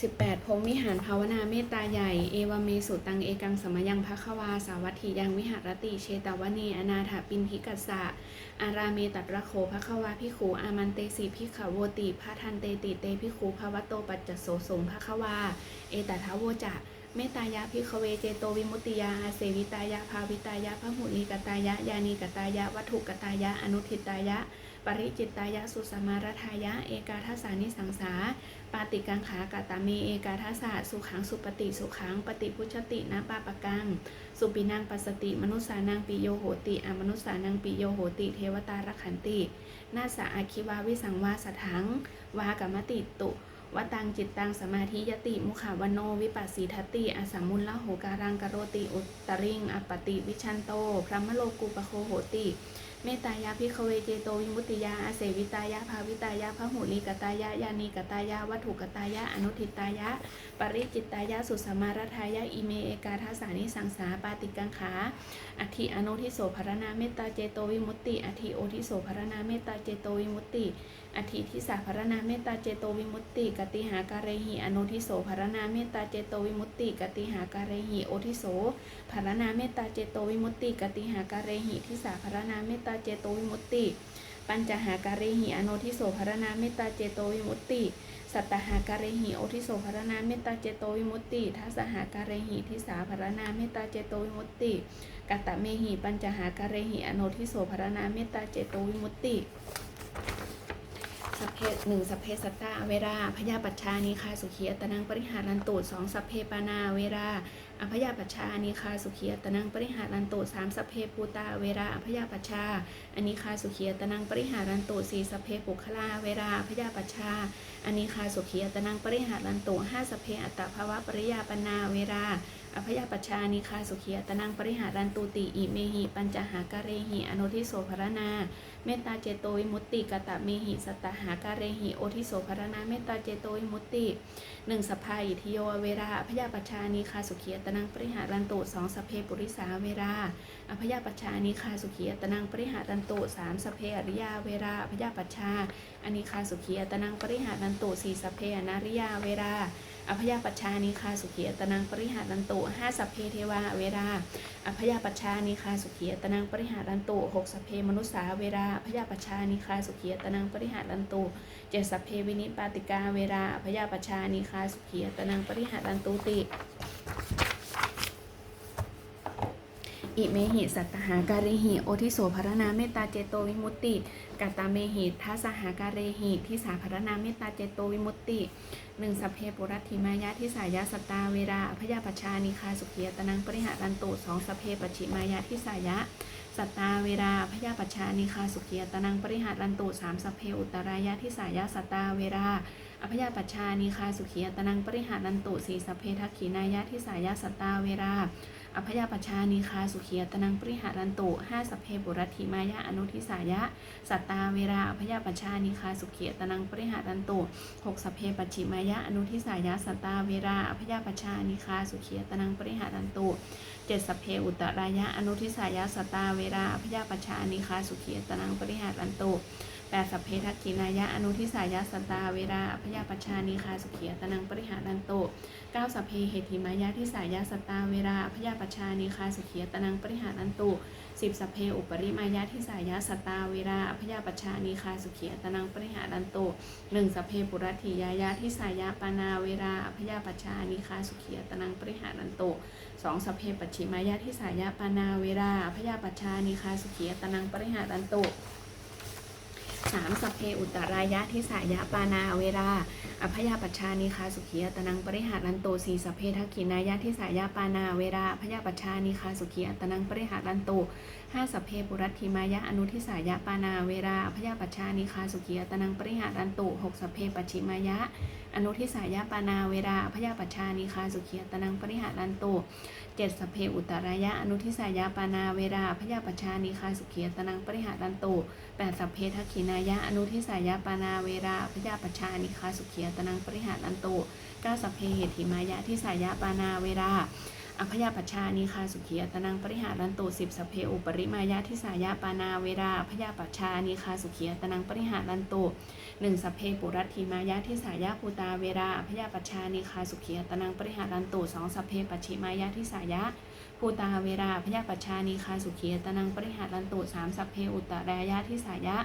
18พรมวิหารภาวนาเมตตาใหญ่ เอวเมสุตังเอกังสมยังภควา สาวัตถียังวิหารติเชตวนีอนาถปินทิกัสสะอาราเมตัตระโคภควาพิขูอามันเตสีพิขโวติพระทันเตติเตพิขูภวโตปัจจโสสงภควา เอตทโวจะเมตตายะพิคเวเจโตวิมุตติยาอาเสวิตายะภาวิตายะพระหุลีกตายะยานีกตายะวัตถุกตายะอนุทิตายะ ปริจิตตายะสุสมารทายะ เอกาทัสานิสังสา ปาติกังขากาตามีเอกาทัสสะสุขังสุปฏิสุขังปฏิพุชตินะปาปะกัง สุปินังปัสสติ มนุสสานังปิโยโหติอมนุสสานังปิโยโหติ เทวตารขันติ นาสาอาคิวาวิสังวาสถัง วากรรมติตุวตังจิตตังสมาธิยติ มุขาวโน วิปัสสีทัตติอสัมมุลละโหการังกโรติอุตริงอปปติวิชันโต พระมโลกุปโคโหติ เมตายาพิคเวเจโตวิมุตติยาอาเสวิตายาภาวิตายาพหุลีกตายะยานีกตายะวัตถุกตายะอนุทิตายะ ปริจิตตายะสุสมารทายะอิเมเอกาทัสสานิสังสาปาติกังขาอธิอนุทิโสภรณาเมตตาเจโตวิมุตติอธิโอทิโสภรณาเมตตาเจโตวิมุตติอธิทิสาภรณาเมตตาเจโตวิมุตติกติหาการเรหิอนุทิโสภรณาเมตตาเจโตวิมุตติกติหาการเรหิโอทิโสภรณาเมตตาเจโตวิมุตติกติหาการเรหิทิสาภรณาเมตตาเจโตวิมุตติ ปัญจหาการเรหิอนุทิโสภรณาเมตตาเจโตวิมุตติ สัตตหาการเหิโอทิโสภรณาเมตตาเจโตวิมุตติทัสหาการหิทิสาภรณาเมตตาเจโตวิมุตติ กัตตะเมหิปัญจหาการหิอโนทิโสภรณาเมตตาเจโตวิมุตติ สัพเพหนึ่งสัพเพสัตตาเวราพยาปัชชานิคาสุขีอัตนังปริหารันตุสองสัพเพปานาเวราอภยาปัชชานิคาสุขีอัตนังปริหารันตุสามสัพเพภูตาเวราอภยาปัชชาอนิคาสุขีอัตนังปริหารันตุสี่สัพเพปุคลาเวราอภยาปัชชาอันนี้คาสุขีอัตนังปริหารันตุห้าสัพเพอัตตภาวะปริยาปนาเวรา อภยปัชชานิคาสุขีอัตนังปริหารันตุติอิเมหิปัญจหาการเรหิอนุทิโสภรนาเมตตาเจโตวิมุตติกตะเมหิสตหาการเรหิโอทิโสภรนาเมตตาเจโตวิมุตติหนึ่งสภาอิทิโยเวราอภยปัชชานิคาสุขีอัตนังปริหารันตุสองสเพปุริสาเวราอภยปัชชานิคาสุขีอัตนังปริหารันตุสามสเพอริยาเวราอภยปัชชาอนิคาสุขีอัตนังปริหารันตุสี่สเพอนาริยาเวรา อภยปัชชานิคาสุขีอัตนังปริหารันตุห้าสัพเพเทวาเวราอภยปัชชานิคาสุขีอัตนังปริหารันตุหกสัพเพมนุษสาเวราอพยปัชชานิคาสุขีอัตนังปริหารันตุเจ็ดสัพเพวินิปาติกาเวราอพยปัชชานิคาสุขีอัตนังปริหารันตุติ อิเมหิสัตตหาการิหิโอทิโสภรณาเมตตาเจโตวิมุตติกัตตาเมหิทัสสหาการเรหิทิสาภรณาเมตตาเจโตวิมุตติหนึ่งสัพเพปุรัติมายะทิสายะสตาเวราอภยปัชานิคาสุขียตนังปริหารันตุสองสัพเพปชิมายะทิสายะสตตาเวราอภยปัชานิคาสุขียตนังปริหารันตุสามสัพเพอุตรายะทิสายะสตตาเวราอภยปัชชานิคาสุขียตนังปริหารันตุสีสัพเพทักขีนายะทิสายะสตตาเวรา อภยปัชานิคาสุขียตนังปริหารันตุห้าสพเพบุรัติมายะอนุทิสายะ สัตตาเวราอภยปัชานิคาสุขียตนังปริหารันตุหกสพเพปัจฉิมายะอนุทิสายะ สัตตาเวราอภยปัชานิคาสุขียตนังปริหารันตุเจ็ดสพเพอุตรายะอนุทิสายะ สัตตาเวราอภยปัชชานิคาสุขียตนังปริหารันตุ แปดสัพเพทักขินายะอนุทิสายะสตาเวราอภยปัชานิคาสุขียตนังปริหารันโตเก้าสัพเพเหติมายะทิสายาสตาเวราพยาปชานิคาสุขียตนังปริหารันโตสิบสัพเพอุปริมายะทิสายาสตาเวราพยาปชานิคาสุขียตนังปริหารันโตหนึ่งสัพเพปุรัติยายะทิสายาปานาเวราพยาปชานิคาสุขียตนังปริหารันโตสองสัพเพปัจฉิมายะทิสายาปานาเวราพยาปชานิคาสุขียตนังปริหารันโต สามสัพเพอุตรายะทิสายะปานาเวรา อภยาปัชชานิคาสุขียตนังปริหารันโตสีสพเพทักขินายะทิสายาปานาเวราอภยาปัชชานิคาสุขียตนังปริหารันโต ห้าสพเพปุรัติมายะอนุทิสายะปานาเวราอภยาปัชานิคาสุขียตนังปริหารันโตหกสพเพปัจฉิมายะอนุทิสายะปานาเวราอภยาปัชานิคาสุขียตนังปริหารันโตเจ็ดสพเพอุตรายะอนุทิสายะปานาเวราอภยาปัชานิคาสุขียตนังปริหารันโตแปดสัพเพทักขินายะอนุทิสายะปานาเวราพยาปชชานิคาสุขียตนังปริหารันโตเก้าสัพเพเหติมายะทิสายะปานาเวรา อัพยาปัชชานิคาสุขีอัตนังปริหารันตุสิบสเพอุปริมายาทิสายาปานาเวราอพยาปัชชานิคาสุขีอัตนังปริหารันตุหนึ่งสเพปุรัตถิมายาทิสายาภูตาเวราอพยาปัชชานิคาสุขีอัตนังปริหารันตุสองสเพปัชิมายาทิสายา ภูตาเวราอภยาปัชชานิคาสุขีอัตนังปริหารันตุสามสัพเพอุตตรายาทิสายา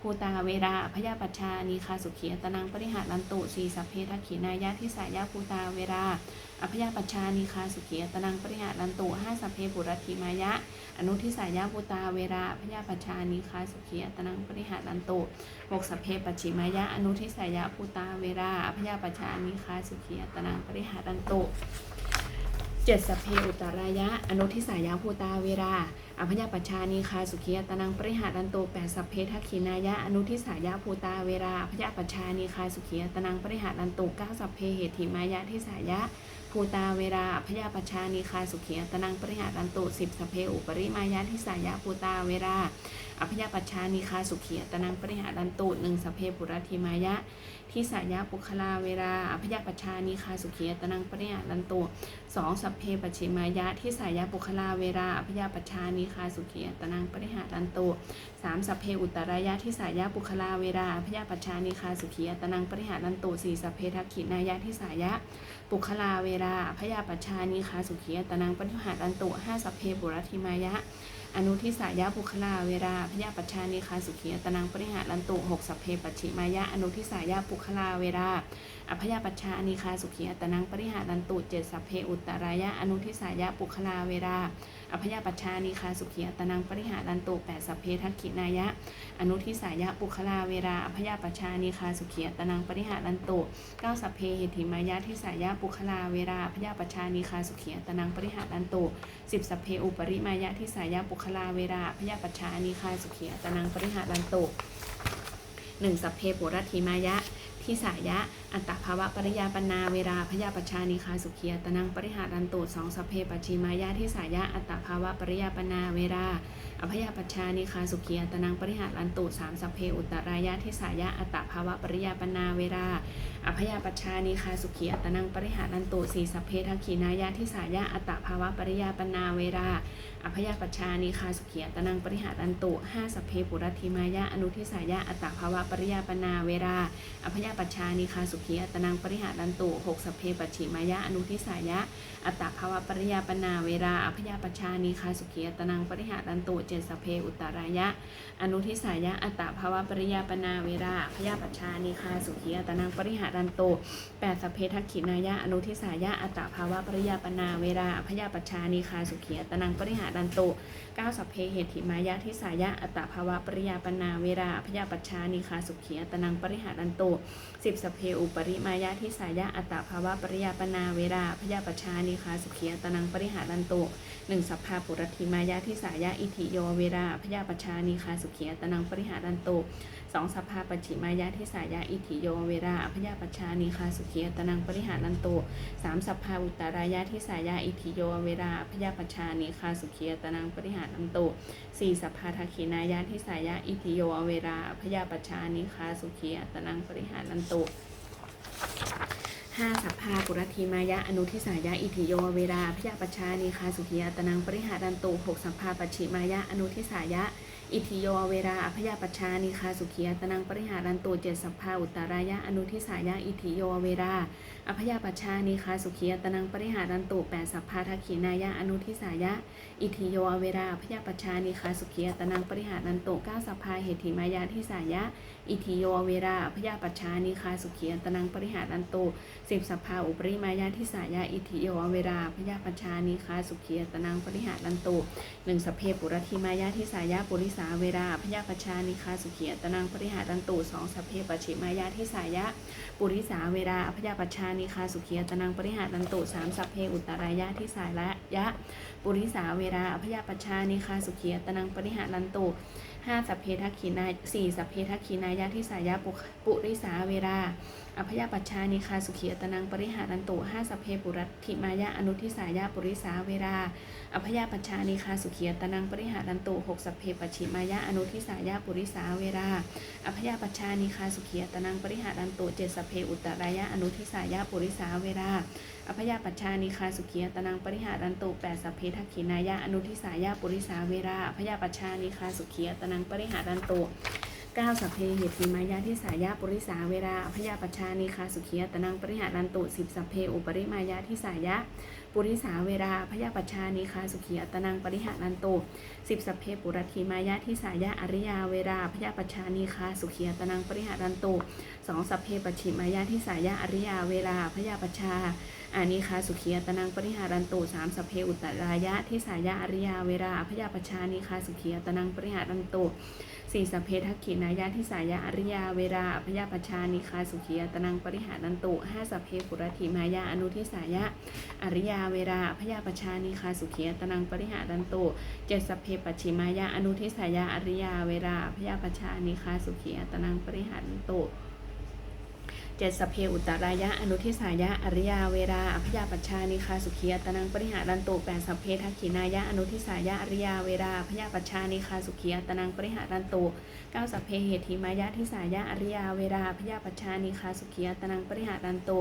ภูตาเวราอภยาปัชชานิคาสุขีอัตนังปริหารันตุสี่สพเพทักขินายาทิสายาภูตาเวราอภยาปัชชานิคาสุขีอัตนังปริหารันตุห้าสัพเพปุรติมายะ อนุทิสายาปุตาเวราอภยาปัชชานิคาสุขีอัตนังปริหารันตุหกสัพเพปัจฉิมายะ อนุทิสายาปุตาเวราอภยาปัชชานิคาสุขีอัตนังปริหารันตุ เจ็ดสัพเพอุตรายะ อนุทิสายาภูตาเวราอภยาปัชชานีคาสุขีอัตนังปริหารันโตแปดสัพเพทักขินายะอนุทิสายาภูตาเวราอภยาปัชชานีคาสุขีอัตนังปริหารันโตเก้าสัพเพเหติมายะทิสายะ ภูตาเวราพยาปชานิคาสุขีอัตนังปริหารันตุสิบสเพอุปริมายาทิสายาภูตาเวราอภยาปชานิคาสุขีอัตนังปริหารันตุหนึ่งสเพปุรธิมายะทิสายาปุคลาเวราอภยาปชานิคาสุขีอัตนังปริหารันตุสองสเพปชิมายะทิสายาปุคลาเวราอภยาปชานิคาสุขีอัตนังปริหารันตุสามสเพอุตรายะทิสายาปุคลาเวราอภยาปชานิคาสุขีอัตนังปริหารันตุสี่สเพทักขินายะทิสายะ ปุคลาเวลาพยาปัชชานิคาสุขียตนังปัญหารันตุห้าสพเพบุรธิมายะ อนุทิสายะปุคลาเวลาพยาปัชชานิคาสุขียตนังปริหารันตุหกสพเพปัจฉิมายะอนุทิสายะปุคลาเวลาอภยาปัชชานิคาสุขียตนังปริหารันตุเจ็ดสพเพอุตรายะอนุทิสายะปุคลาเวราอภยาปัชชานิคาสุขียตนังปริหารันตุแปดสพเพทักขินายะ อนุทิสายะปุคลาเวราอภยาปัชชานิคาสุขียตนังปริหารันตุเก้าสัพเพเหติมายะทิสายะปุคลาเวราอพยาปชานิคาสุขียตนังปริหารันตุสิบสัพเพอุปริมายะทิสายะปุคลาเวราอพยาปชานิคาสุขียตนังปริหารันตุหนึ่งสัพเพปุรธิมายะทิสายะ อัตตภาวะปริยาปนาเวราพยาปชานิคาสุขียตนังปริหารันตุสองสเพปัจฉิมายะทิสายะอัตภาวะปริยาปนาเวราอภยาปชานิคาสุขียตนังปริหารันตุสามสเพอุตรายะทิสายะอัตภาวะปริยาปนาเวราอภยาปชานิคาสุขีอัตนังปริหารันตุสีสเพทักขีนายะทิสายะอัตภาวะปริยาปนาเวราอภยาปชานิคาสุขีอัตนังปริหารันตุห้าสเพปุรธิมายะอนุทิสายะอัตภาวะปริยาปนาเวราอภยาปชานิคาสุขอัตนังปริหารันตุหกสเพปัจฉิมายะอนุทิสายะ อัตตภาวะปริยาปนาเวราอภยาปัชชานิคาสุขีอัตนังปริหารันตุเจ็ดสเพอุตรายะ อนุทิสายะ อัตตภาวะปริยาปนาเวราพยาปัชชานิคาสุขีอัตนังปริหารันตุแปดสเพทักขินายะอนุทิสายะอัตตภาวะปริยาปนาเวราพยาปัชชานิคาสุขีอัตนังปริหารันตุ เก้าสัพเพเหติมายะทิสายะอัตตภาวะปริยาปนาเวราพยาปัชชานิคาสุขีอัตนังปริหารันโตสิบสัพเพอุปริมายะทิสายะอัตตภาวะปริยาปนาเวราพยาปัชชานิคาสุขีอัตนังปริหารันโตหนึ่งสัพพาปุรติมายะทิสายะอิทิโยเวราพยาปัชชานิคาสุขีอัตนังปริหารันโต สองสัพพาปัจฉิมายะทิสายะอิทิโยเวราอพยาปัชชานิคาสุขีอัตนังปริหารันตุสามสัพพาอุตรายะทิสายะอิทิโยเวราอพยาปัชชานิคาสุขีอัตนังปริหารันตุสี่สัพพาทักขินายะทิสายะอิทิโยเวราอพยาปัชชานิคาสุขีอัตนังปริหารันตุห้าสัพพาปุรธีมายะอนุทิสายะอิทิโยเวราพยาปัชชานิคาสุขียตนังปริหารันตุหกสัพพาปัจฉิมายะอนุทิสายะ อิทิโยเวราอภยาปัชานิคาสุขียตนังปริหารันตุเจ็ดสัพพาอุตรายะอนุทิสายะอิทิโยเวราอภยาปัชานิคาสุขียตนังปริหารันตุแปดสัพพาทักขินายะอนุทิสายะอิทิโยเวราอภยาปัชานิคาสุขียตนังปริหารันตุเก้าสัพพาเหติมายะทิสายะอิทิโยเวราอภยาปัชานิคาสุขียตนังปริหารันตุสิบสัพพาอุปริมายาทิสายาอิทิโยเวราพยาปัชานิคาสุขียตนังปริหารันตุหนึ่งสพเพปุรธิมายาทิสายาปุริสาเวราพยาปัญชานิคาสุขียตนังปริหารันตุสองสัพเพปัชิมายาทิสายะ ปุริสาเวราพยาปัญชานิคาสุขียตนังปริหารันตุสามสัพเพอุตตรายาทิสายะยะ ปุริสาเวราพยาปัชชานิคาสุขีอัตนังปริหารันตุ ห้าสัพเพทักขีนายสี่สัพเพทักขีนายะทิสายะปุปุริสาเวราอพยาปัชชานิคาสุขีอัตนังปริหารันตุห้าสัพเพปุรัติมายะอนุทิสายะปุริสาเวราอพยาปัชชานิคาสุขีอัตนังปริหารันตุหกสัพเพปัจฉิมายะอนุทิสายะปุริสาเวราอพยาปัชชานิคาสุขียตนังปริหารันตุเจสัพเพอุตตรายะอนุทิสายะปุริสาเวรา อพยาปัชชานิคาสุขียตนังปริหารันตุแปดสัพเพทักขินายะอนุทิสายาปุริสาเวราอพยาปัชชานิคาสุขียตนังปริหารันตุ ก้าสัพเพเหติมายะทิสายะปุริสาเวราพยาปัชชานิคาสุขียตนังปริหารันตุสิบสัพเพอุปริมายะทิสายะปุริสาเวราพยาปัชชานิคาสุขียตนังปริหารันตุสิบสัพเพปุรธีมายะทิสายะอริยาเวราพยาปัชชานีคาสุขียตนังปริหารันตุสองสัพเพปชิมายะทิสายะอริยาเวราพยาปัชชาอานิคาสุขียตนังปริหารันตุสามสัพเพอุตตรายะทิสายะอริยาเวราพยาปัชชานีคาสุขียตนังปริหารันตุ สี่สัพเพทักขินายาทิสายาอริยาเวราพยาปชชานิคาสุขียตนังปริหารันตุห้าสัพเพปุรธิมายาอนุทิสายะอริยาเวราพยาปชชานิคาสุขียตนังปริหารันตุเจดสัพเพปัจฉิมายาอนุทิสายาอริยาเวราพยาปชานิคาสุขีอัตนังปริหันตุ เจ็ดสัพเพอุตรายะ อนุทิสายะ อริยาเวราพยาปัชชานิคาสุขีอัตนังปริหารันตุแปดสัพเพทักขินายะ อนุทิสายะ อริยาเวราพยาปัชชานิคาสุขีอัตนังปริหารันตุเก้าสัพเพเหติมายะทิสายะ อริยาเวราพยาปัชชานิคาสุขีอัตนังปริหารันตุ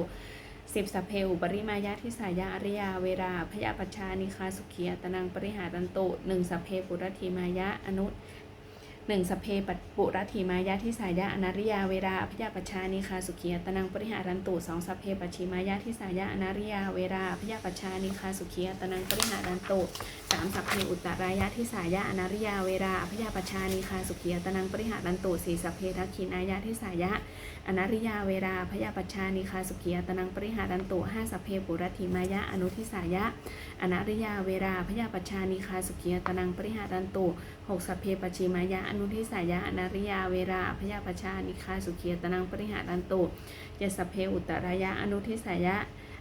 สิบสัพเพอุปริมายะทิสายะอริยาเวราพยาปัชชานิคาสุขีอัตนังปริหารันตุหนึ่งสัพเพปุรธีมายะอนุ หนึ่งสเพปัตปุรถิมายะทิสายะอนาริยาเวราพยาปชานิคาสุขีอัตนังปริหารันตุสองสเพปัชิมายะทิสายะอนาริยาเวราพยาปชานิคาสุขีอัตนังปริหารันตุสามสเพอุตตรายะทิสายะอนาริยาเวราพยาปชานิคาสุขีอัตนังปริหารันตุสี่สเพทักขินายะทิสายะอนาริยาเวราพยาปัชชานิคาสุขียตนังปริหารันตุห้าสัพเพปุรธีมายะอนุทิสายะ อนาริยาเวราพยาปัชชานิคาสุขียตนังปริหารันตุหกสัพเพปชิมายะอนุทิสายะอนาริยาเวราพยาปัชชานิคาสุขียตนังปริหารันตุเจสัพเพอุตตรายะอนุทิสายะ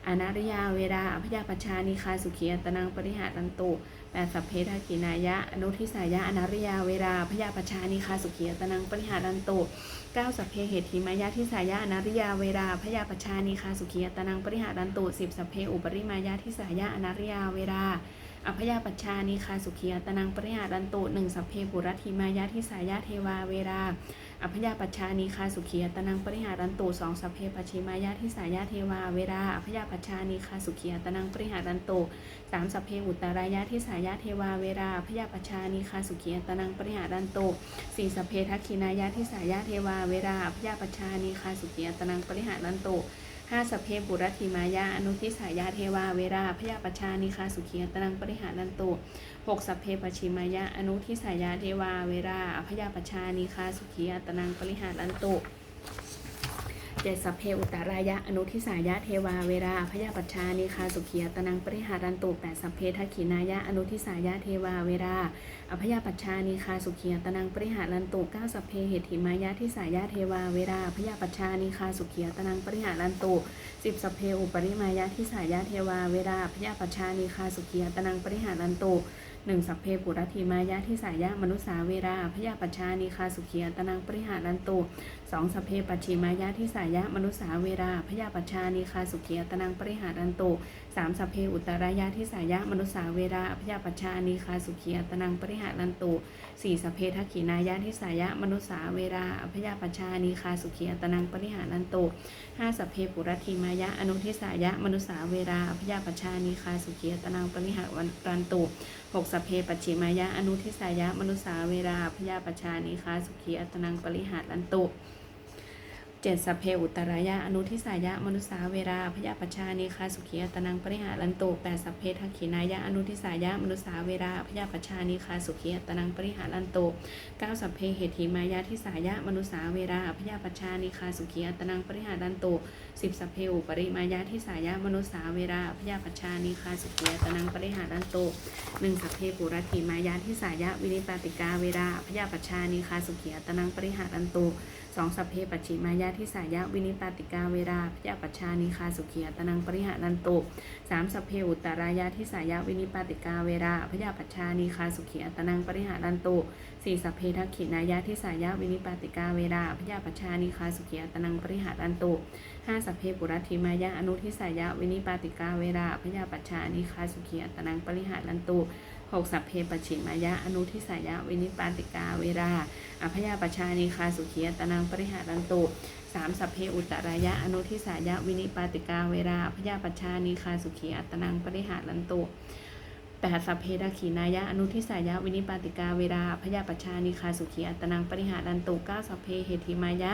อนาริยาเวราพยาปัชชานิคาสุขียตนังปริหารันตุ แปดสัพเพทากขินายะอนุทิสายะอนาริยาเวราพยาปชานิคาสุขียตนังปริหารันตุเก้าสัพเพเหติมายะทิสายะอนาริยาเวราพยาปชานิคาสุขียตนังปริหารันตุสิบสัพเพอุปริมายะทิสายะอนาริยาเวรา อพยาปัชชานิคาสุขียตนังปริหารันตุหนึ่งสัพเพปุรธีมายะทิสายะเทวาเวราอพยาปัชชานิคาสุขียตนังปริหารันตุสองสัพเพปัจฉิมายะทิสายะเทวาเวราอพยาปัชชานิคาสุขียตนังปริหารันตุสามสัพเพอุตรายะทิสายะเทวาเวราอพยาปัชชานิคาสุขียตนังปริหารันตุสี่สัพเพทักขินายะทิสายะเทวาเวราอพยาปัชชานีคาสุขียตนังปริหารันตุ ห้าสเพบุรธิมายะอนุทิสายะเทวาเวราพยาปชชานิคาสุขียตนังปริหารันตุหกสเพปชิมายะอนุทิสายะเทวาเวราพยาปชชานิคาสุขียตนังปริหารันตุ เจ็ดสัพเพอุตตรายะอนุทิสายะเทวาเวราพยาปัชชานิคาสุขียตนังปริหารันตุแปดสัพเพทักขินายะอนุทิสายะเทวาเวราอพยาปัชชานิคาสุขียตนังปริหารันตุเก้าสัพเพเหติมายะทิสายะเทวาเวราพยาปัชชานิคาสุขียตนังปริหารันตุสิบสัพเพอุปริมายะทิสายะเทวาเวราพยาปัชชานิคาสุขียตนังปริหารันตุหนึ่งสัพเพปุรธีมายะทิสายะมนุสาเวราพยาปัชชานิคาสุขียตนังปริหารันตุ สองสัพเพปัจฉิมายะทิสายะมนุสาเวราพยาปัชานิคาสุขียตนังปริหารันตุสามสัพเพอุตรายะทิสายะมนุสาเวราพยาปัชานิคาสุขียตนังปริหารันตุสี่สัพเพทักขินายะทิสายะมนุสาเวราพยาปัชานิคาสุขียตนังปริหารันตุห้าสัพเพปุรธีมายะอนุทิสายะมนุสาเวราพยาปัชานิคาสุขียตนังปริหารันตุหกสัพเพปัจฉิมายะอนุทิสายะมนุสาเวราพยาปัชานิคาสุขียตนังปริหารันตุ เจ็ดสัพเพอุตรายะอนุทิสายะมนุสาเวราพยาปชานิคาสุขียตนังปริหารันโตแปดสัพเพทักขินายะอนุทิสายะมนุสาเวราพยาปชานิคาสุขียตนังปริหารันโตเก้าสัพเพเหติมายะทิสายะมนุสาเวราพยาปชานิคาสุขียตนังปริหารันโตสิบสัพเพอุปริมายะทิสายะมนุสาเวราพยาปชานิคาสุขียตนังปริหารันโตหนึ่งสัพเพปุรธีมายะทิสายะวินิปติกาเวราพยาปชานิคาสุขียตนังปริหารันโต สองสัพเพปัจฉิมายาทิสายะวินิปาติกาเวราพยาปัชานิคาสุขีอัตนังปริหารันตุสามสัพเพอุตรายาทิสายะวินิปาติกาเวราพยาปัชานิคาสุขีอัตนังปริหารันตุสี่สัพเพทักขินายาทิสายะวินิปาติกาเวราพยาปัชานิคาสุขีอัตนังปริหารันตุห้าสัพเพปุรัติมายะอนุทิสายะวินิปาติกาเวราพยาปัชานิคาสุขีอัตนังปริหารันตุ หกสัพเพปชิมายะ อนุทิสายะ วินิปาติกาเวราอภยาปชานีคาสุขียตนังปริหารันตุสามสัพเพอุตรายะ อนุทิสายะ วินิปาติกาเวราอภยาปชานีคาสุขีอัตนังปริหารันตุ แปดสัพเพดาขีนายะอนุทิสายะวินิปาติกาเวราพยาปชานิคาสุขีอัตนังปริหารันตุเก้าสัพเพเหติมายะ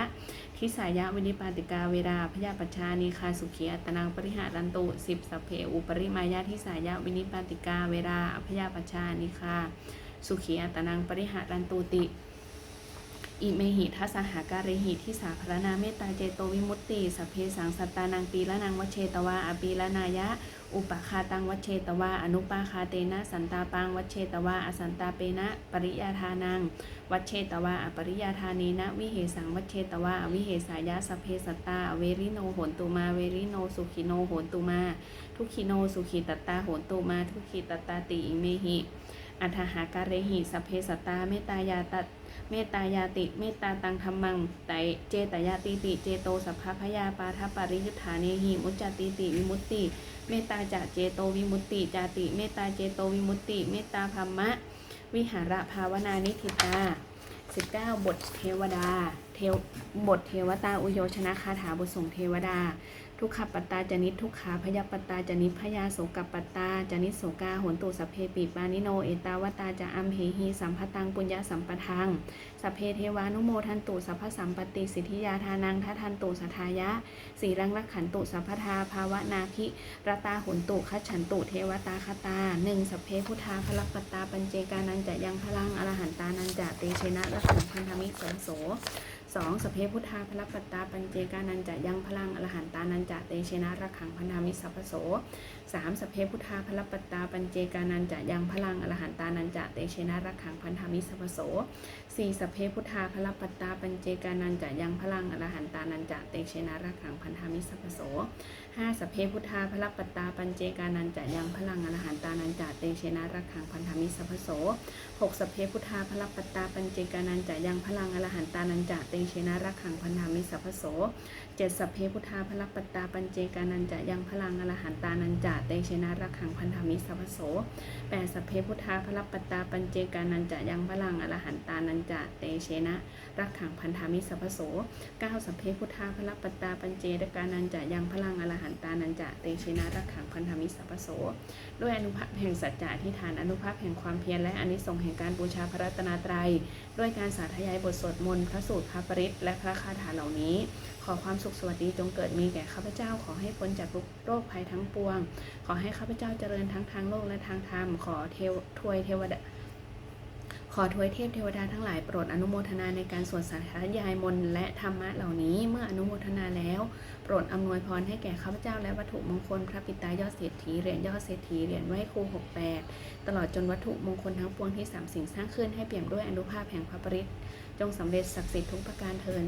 ทิสายะวินิปาติกาเวราพยาปชานิคาสุขีอัตนังปริหารันตุสิบสัพเพอุปริมายะทิสายะวินิปาติกาเวราพยาปชานิคาสุขีอัตนังปริหารันตุติ อิเมหิทัสหาการหิที่สาพรณาเมตตาเจโตวิมุตติสพเพสังสัตตานังปีละนังวชเชตวาอปีละนายะ อุปคาตังวชเชตวาอนุปาคาเตนะสันตาปังวชเชตวาอสันตาเปนะ ปริยาทานังวัชเชตวาอปริยาทานีนะวิเหสังวัชเชตวาอวิเหสายะสพเพสัตตาเวริโนโหนตุมาเวริโนสุขิโนโหนตุมา ทุกขิโนสุขิตตาโหนตุมา ทุกขิตตตาติอิเมหิ อัฏฐหาการิหิสพเพสตาเมตายาตเมตายาติ เมตตาตังธรรมังไตเจตยาติติ เจโตสัพพพยาปาทปาริยุทธาเนหิมุจจติติวิมุตติ เมตตาจะเจโตวิมุตติจาติ เมตตาเจโตวิมุตติ เมตตาพัมมะ วิหาระภาวนานิธิตา19 บทเทวดา เทวบทเทวตาอุโยชนะคาถาบทส่งเทวดา ทุกขปัตตาจนิทุกขาพยาปัตตาจนิพยาโสกปัตตาจนิโสกาหนตุสพเพปิปานิโนเอตาวตาจะอัมเหหีสัมภตังปุญญาสัมปทังสัพเพเทวานุโมทันตุสัพพสัมปติสิทธิยาทานังทัทันตุสัทายะสีรังรักขันตุสัพพทาภาวนาภิรตาหุนตุคัจฉันตุเทวตาคตาหนึ่งสัพเพพุทธาพลักปัตตาปัญเจกานันจะยังพลังอรหันตานันจะเตเชนะรักขังพันธมิสโส สองสเพพุทธาพลัปัตตาปัญเจกานันจะยังพลังอรหันตานันจะเตเชนะรักขังพันธมิสัพพโสสามสเพพุทธาพลัปัตตาปัญเจกานันจะยังพลังอรหันตานันจะเตเชนะรักขังพันธมิสัพพโสสี่สเพพุทธาพลปัตตาปัญเจกานันจะยังพลังอรหันตานันจะเตเชนะรักขังพันธามิสัพพโส ห้าสพเพพุทธาพลปัตตาปัญเจกานันจะยังพลังอรหันตานันจะเตเชนะรักขังพันธมิสัพพโสหกสพเพพุทธาพลปัตตาปัญเจกานันจะยังพลังอรหันตานันจะเตเชนะรักขังพันธมิสัพพโสเจ็ดสพเพพุทธาพลปัตตาปัญเจกานันจะยังพลังอรหันตานันจะเตเชนะรักขังพันธมิสัพพโสแปดสัพเพพุทธาพลปัตตาปัญเจกานันจะยังพลังอรหันตานันจะเตเชนะรักขังพันธมิสัพพโสเก้าสัพเพพุทธาพลปัตตาปัญเจกานันจะยังพลังอรหันตานันจะเตเชนะรักขังพันธมิสัพพโส ด้วยอนุภาพแห่งสัจจะที่ฐานอนุภาพแห่งความเพียรและอนิสงส์แห่งการบูชาพระรัตนตรัย ด้วยการสาธยายบทสวดมนต์พระสูตรพระปริตและพระคาถาเหล่านี้ ขอความสุขสวัสดีจงเกิดมีแก่ข้าพเจ้าขอให้พ้นจากโรคภัยทั้งปวง ขอให้ข้าพเจ้าเจริญทั้งทางโลกและทางธรรมขอเทวทวยเทวดา อทวยเทพเทวดาทั้งหลายโปรดอนุโมทนาในการสวดสาธยายมนและธรรมะเหล่านี้ เมื่ออนุโมทนาแล้ว โปรดอำนวยพรให้แก่ข้าพเจ้าและวัตถุมงคลพระปิตายอดเศรษฐีเหรียญยอดเศรษฐีเหรียญไหวครูหกแปดตลอดจนวัตถุมงคลทั้งปวงที่สามสิ่งสร้างขึ้นให้เปี่ยมด้วยอนุภาพแห่งพระปริศจงสำเร็จศักดิ์สิทธิ์ทุกประการเทิน